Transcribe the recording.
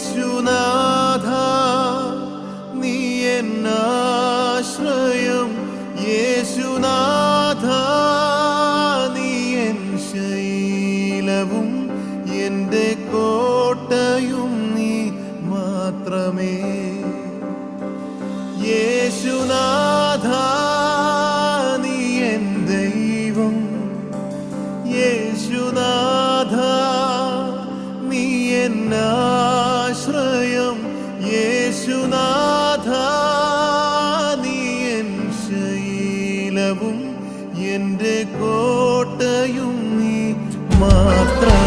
യേശുനാഥ നീ എന്നാശ്രയം യേശുനാഥ നീ എൻ ശൈലവും എന്റെ കോട്ടയും നീ മാത്രമേ. യേശുനാഥ നീ എൻ ദൈവം. യേശുനാഥ നീ എന്നാ യേശുനാഥ നീ എൻ ശൈലവും എന്റെ കോട്ടയും നീ മാത്രം